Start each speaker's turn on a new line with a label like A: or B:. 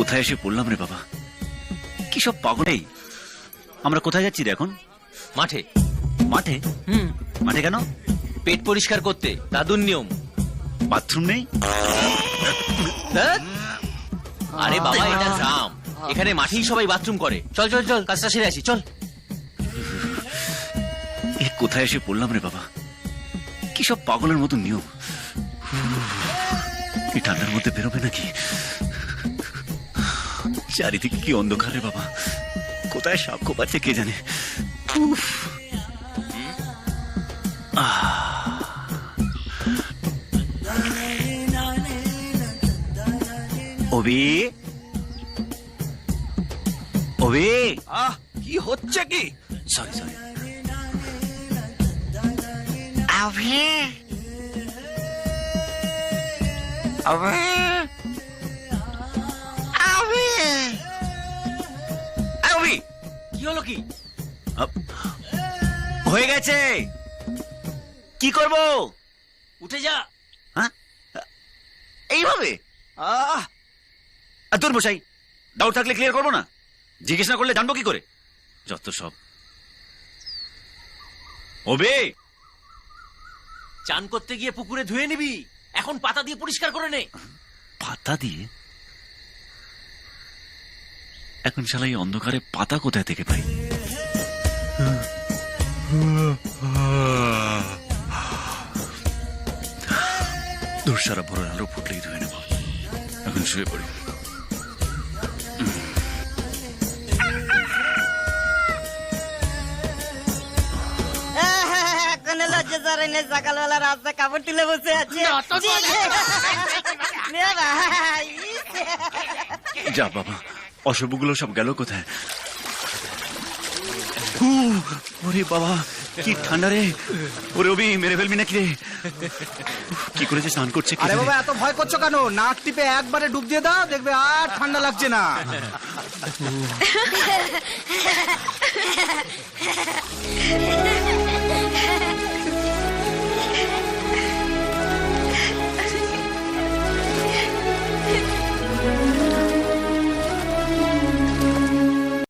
A: কোথায় এসে পড়লাম রে বাবা? কি সব পাগল? এই আমরা কোথায় যাচ্ছি রে এখন?
B: মাঠে।
A: মাঠে?
B: হুম।
A: মাঠে কেন?
B: পেট পরিষ্কার করতে দাদুর নিয়ম।
A: বাথরুম নেই?
B: আরে বাবা এটা গ্রাম এখানে মাঠেই সবাই বাথরুম করে। চল চল চল কাজটা সেরে আসি চল।
A: এ কোথায় এসে পড়লাম রে বাবা? কি সব পাগলের মতো নিয়ম? এই ঠান্ডার মধ্যে বেরোবে নাকি? চারিদিকে কি অন্ধকার রে বাবা? কোথায় সাপ কোপাচ্ছে কে জানে? উফ। অবি অবি
C: আহ কি হচ্ছে কি?
A: Sorry sorry Abhi?
B: অভি? হলো কি?
A: হয়ে গেছে। কি করব?
B: উঠে যা।
A: হ্যাঁ? এইভাবে?
C: আহ!
A: তোর বসাই ডাউট থাকলে ক্লিয়ার করব না? জিজ্ঞেস না করলে জানব কি করে? যত সব। ওবে!
B: চান করতে গিয়ে পুকুরে ধুয়ে নিবি। এখন পাতা দিয়ে পরিষ্কার করে নে।
A: পাতা দিয়ে? এখন শালা এই অন্ধকারে পাতা কোথায় থেকে পাই? দূর সারা ভোরের আলো ফুটলেই ধুয়ে নেব। এখন শুয়ে পড়ি।
D: কোনো লজ্জা সরে সকালবেলা রাস্তা কাপড় তুলে বসে আছে।
A: যা বাবা অশুভগুলো সব গেল কোথায়? ওরে বাবা কি ঠান্ডা রে। ওরে অবি মেরে ফেলবি নাকি রে? কি করে যে স্নান করছে কে
C: আরে বাবা এত ভয় করছ কেন? নাক টিপে একবারে ডুব দিয়ে দাও দেখবে আর ঠান্ডা লাগছে না।